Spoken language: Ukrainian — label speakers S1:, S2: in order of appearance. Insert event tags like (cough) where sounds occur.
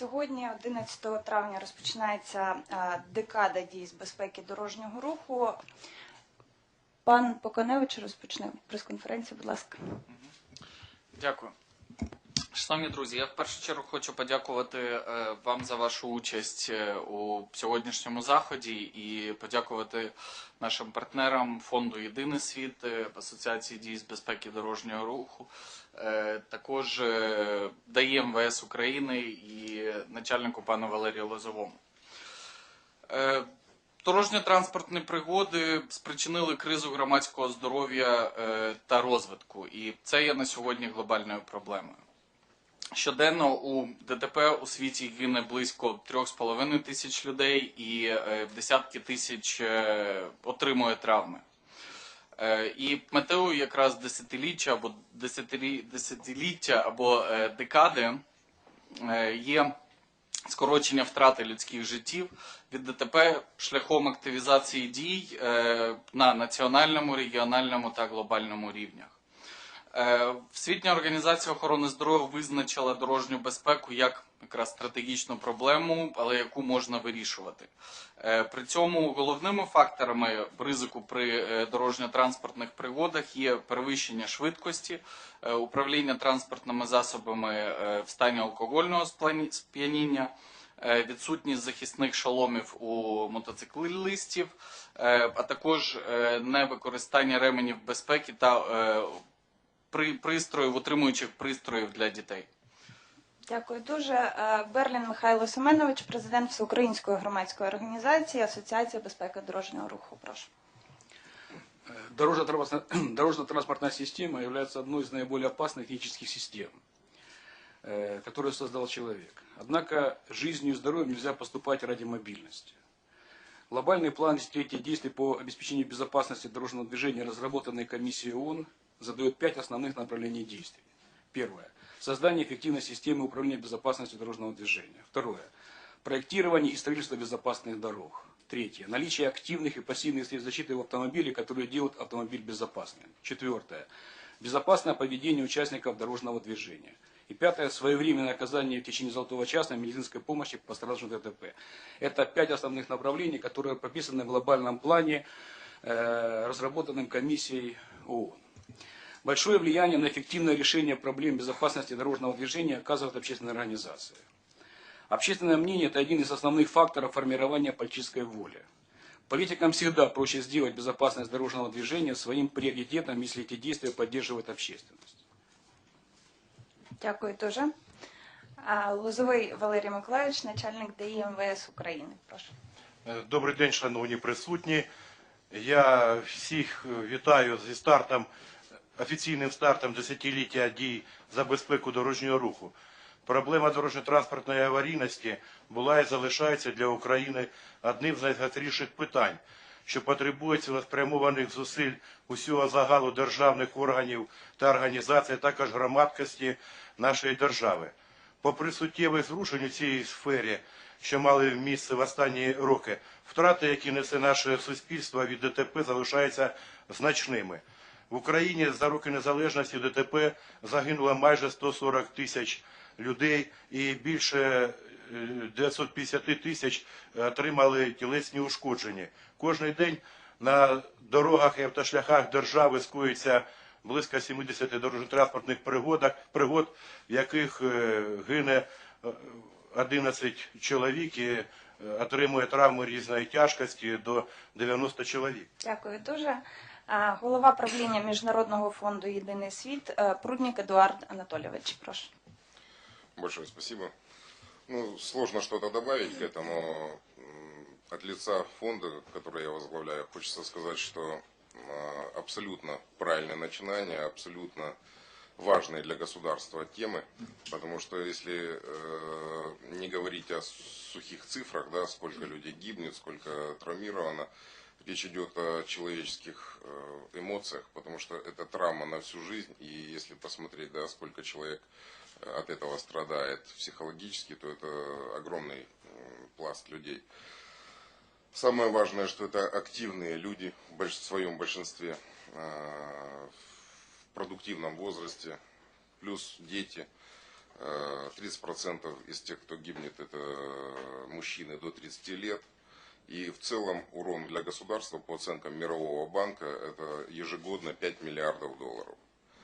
S1: Сьогодні, 11 травня, розпочинається е, декада дій з безпеки дорожнього руху. Пан Поконевич розпочне прес-конференцію, будь ласка.
S2: Дякую. Шановні друзі, я в першу чергу хочу подякувати е, вам за вашу участь е, у сьогоднішньому заході і подякувати нашим партнерам фонду Єдиний світ, е, Асоціації дій з безпеки дорожнього руху, також ДАІ МВС України і начальнику пану Валерію Лозовому. Дорожньо-транспортні пригоди спричинили кризу громадського здоров'я та розвитку, і це є на сьогодні глобальною проблемою. Щоденно у ДТП у світі гине близько 3,5 тисяч людей і е, десятки тисяч е, отримує травми. Е, І метою якраз десятиліття або десятилі- десятиліття або декади є скорочення втрати людських життів від ДТП шляхом активізації дій на національному, регіональному та глобальному рівнях. Е, Всесвітня організація охорони здоров'я визначила дорожню безпеку як якраз стратегічну проблему, але яку можна вирішувати. Е, При цьому головними факторами ризику при е, дорожньо-транспортних пригодах є перевищення швидкості, управління транспортними засобами в стані алкогольного сп'яніння, відсутність захисних шоломів у мотоциклістів, а також невикористання ременів безпеки та при- пристроїв, утримуючих пристроїв для дітей.
S1: Дякую дуже. Е, Берлін Михайло Семенович, президент Всеукраїнської громадської організації Асоціація безпеки дорожнього руху. Прошу.
S3: Дорожно-транспортная дорожно-транспортная (clears throat) система является одной из наиболее опасных технических систем, э, которую создал человек. Однако жизнью и здоровьем нельзя поступать ради мобильности. Глобальный план десятилетия действий по обеспечению безопасности дорожного движения, разработанный комиссией ООН, задает пять основных направлений действий. Первое. Создание эффективной системы управления безопасностью дорожного движения. Второе. Проектирование и строительство безопасных дорог. Третье. Наличие активных и пассивных средств защиты в автомобиле, которые делают автомобиль безопасным. Четвертое. Безопасное поведение участников дорожного движения. И пятое. Своевременное оказание в течение золотого часа медицинской помощи пострадавшим ДТП. Это пять основных направлений, которые прописаны в глобальном плане, э, разработанном комиссией ООН. Большое влияние на эффективное решение проблем безопасности дорожного движения оказывают общественные организации. Общественное мнение – это один из основных факторов формирования политической воли. Политикам всегда проще сделать безопасность дорожного движения своим приоритетом, если эти действия поддерживает общественность.
S1: Дякую дуже. А, Лозовий Валерій Миколаївич, начальник ДАІ МВС України. Прошу.
S4: Е, Добрий день, шановні присутні. Я всіх е, вітаю зі стартом, офіційним стартом десятиліття дій за безпеку дорожнього руху. Проблема дорожньо-транспортної аварійності була і залишається для України одним з найгостріших питань, що потребує цілеспрямованих зусиль усього загалу державних органів та організацій, також громадськості нашої держави. Попри суттєве зрушення у цій сфері, що мали місце в останні роки, втрати, які несе наше суспільство від ДТП, залишаються значними. В Україні за роки незалежності ДТП загинуло майже 140 тисяч людей і більше е, 950 тисяч отримали тілесні ушкодження. Кожний день на дорогах і автошляхах держави скоюється близько 70 дорожньо-транспортних пригод, в яких е, гине е, 11 чоловік і е, отримує травми різної тяжкості до 90 чоловік.
S1: Дякую дуже. А, Голова правління Міжнародного фонду Єдиний світ е, Пруднік Едуард Анатолійович. Прошу.
S5: Большое спасибо. Ну, сложно что-то добавить к этому. М, От лица фонда, который я возглавляю, хочется сказать, что а, абсолютно правильное начинание, абсолютно важные для государства темы, потому что если э, не говорить о сухих цифрах, да, сколько людей гибнет, сколько травмировано, речь идет о человеческих э, эмоциях, потому что это травма на всю жизнь, и если посмотреть, да, сколько человек э, от этого страдает психологически, то это огромный пласт людей. Самое важное, что это активные люди в своем большинстве, э, в продуктивном возрасте, плюс дети. Э, 30% из тех, кто гибнет, это мужчины до 30 лет. И в целом урон для государства, по оценкам Мирового банка, это ежегодно 5 миллиардов долларов.